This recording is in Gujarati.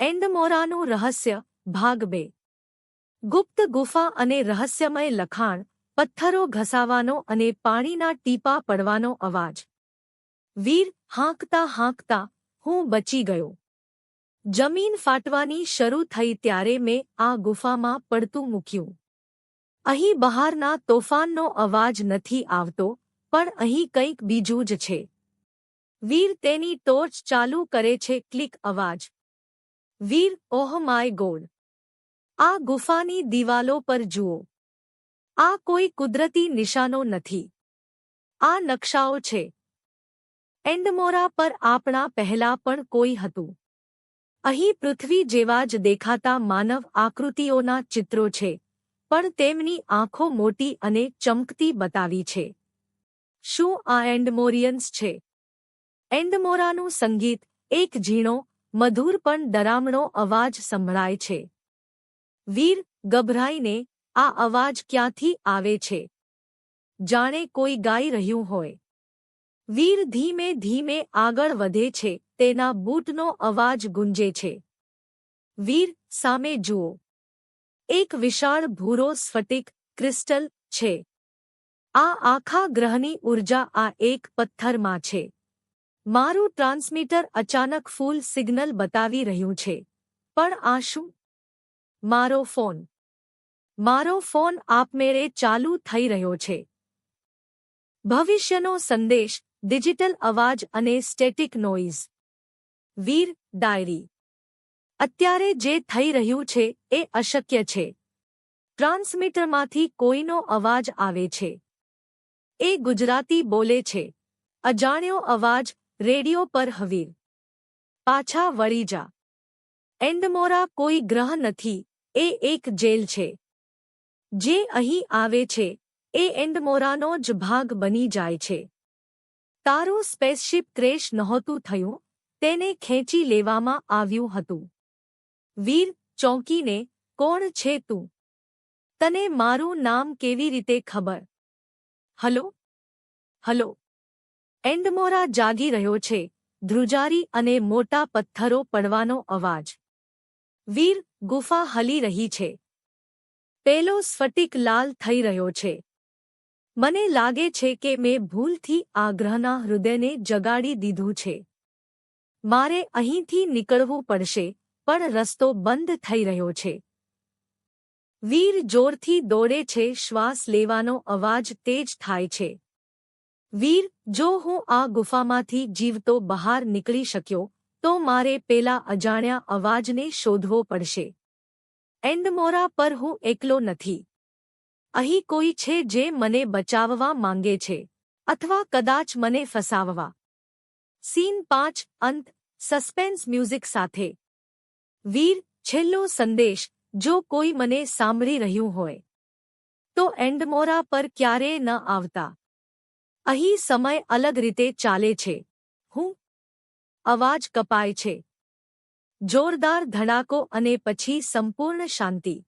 એન્ડમોરાનું રહસ્ય, ભાગ બે. ગુપ્ત ગુફા અને રહસ્યમય લખાણ, પથ્થરો ઘસાવાનો અને પાણીના ટીપા પડવાનો અવાજ. વીર હાંકતા હાંકતા હું બચી ગયો. જમીન ફાટવાની શરૂ થઈ ત્યારે મેં આ ગુફામાં પડતું મૂક્યું. અહીં બહારના તોફાનનો અવાજ નથી આવતો, પણ અહીં કંઈક બીજું જ છે. વીર તેની ટોર્ચ ચાલુ કરે છે, ક્લિક અવાજ. વીર ઓહ માય ગોડ. આ ગુફાની દિવાલો પર જુઓ. આ કોઈ કુદરતી નિશાનો નથી. આ નકશાઓ છે. એન્ડમોરા પર આપણા પહેલા પણ કોઈ હતું. અહીં પૃથ્વી જેવા જ દેખાતા માનવ આકૃતિઓના ચિત્રો છે, પણ તેમની આંખો મોટી અને ચમકતી બતાવી છે. શું આ એન્ડમોરિયન્સ છે? એન્ડમોરાનું સંગીત એક ઝીણો મધુર પણ ડરામણો અવાજ સંભળાય છે. વીર ગભરાઈને આ અવાજ ક્યાંથી આવે છે? જાણે કોઈ ગાઈ રહ્યું હોય. વીર ધીમે ધીમે આગળ વધે છે, તેના બૂટનો અવાજ ગુંજે છે. વીર સામે જુઓ. એક વિશાળ ભૂરો સ્ફટિક ક્રિસ્ટલ છે. આ આખા ગ્રહની ઊર્જા આ એક પથ્થરમાં છે. મારું ટ્રાન્સમીટર અચાનક ફૂલ સિગ્નલ બતાવી રહ્યું છે. પણ આ શું? મારો ફોન. મારો ફોન આપમેળે ચાલુ થઈ રહ્યો છે. ભવિષ્યનો સંદેશ, ડિજિટલ અવાજ અને સ્ટેટિક નોઇઝ વીર ડાયરી. અત્યારે જે થઈ રહ્યું છે એ અશક્ય છે. ટ્રાન્સમીટરમાંથી કોઈનો અવાજ આવે છે. એ ગુજરાતી બોલે છે. અજાણ્યો અવાજ રેડિયો પર હવીર. પાછા વળી જા. એન્ડમોરા કોઈ ગ્રહ નથી, એ એક જેલ છે. જે અહીં આવે છે, એ એન્ડમોરાનો જ ભાગ બની જાય છે. તારું સ્પેસશિપ ક્રેશ નહોતું થયું, તેને ખેંચી લેવામાં આવ્યું હતું. વીર, ચોંકીને, કોણ છે તું? તને મારું નામ કેવી રીતે ખબર? હલો? હલો? એન્ડમોરા જાગી રહ્યો છે. ધ્રુજારી અને મોટા પથ્થરો પડવાનો અવાજ. વીર ગુફા હલી રહી છે. પેલો સ્ફટિક લાલ થઈ રહ્યો છે. મને લાગે છે કે મેં ભૂલથી આગ્રહના હૃદયને જગાડી દીધું છે. મારે અહીંથી નીકળવું પડશે, પણ રસ્તો બંધ થઈ રહ્યો છે. વીર જોરથી દોડે છે, શ્વાસ લેવાનો અવાજ તેજ થાય છે. વીર, જો હું આ ગુફામાંથી જીવતો બહાર નીકળી શક્યો, તો મારે પેલા અજાણ્યા અવાજને શોધવો પડશે. એન્ડમોરા પર હું એકલો નથી. અહીં કોઈ છે જે મને બચાવવા માંગે છે, અથવા કદાચ મને ફસાવવા. સીન પાંચ, અંત, સસ્પેન્સ મ્યુઝિક સાથે. વીર, છેલ્લો સંદેશ, જો કોઈ મને સાંભળી રહ્યું હોય. તો એન્ડમોરા પર ક્યારેય ન આવતા. અહીં સમય અલગ રીતે ચાલે છે. હું અવાજ કપાય છે. જોરદાર ધડાકો અને પછી સંપૂર્ણ શાંતિ.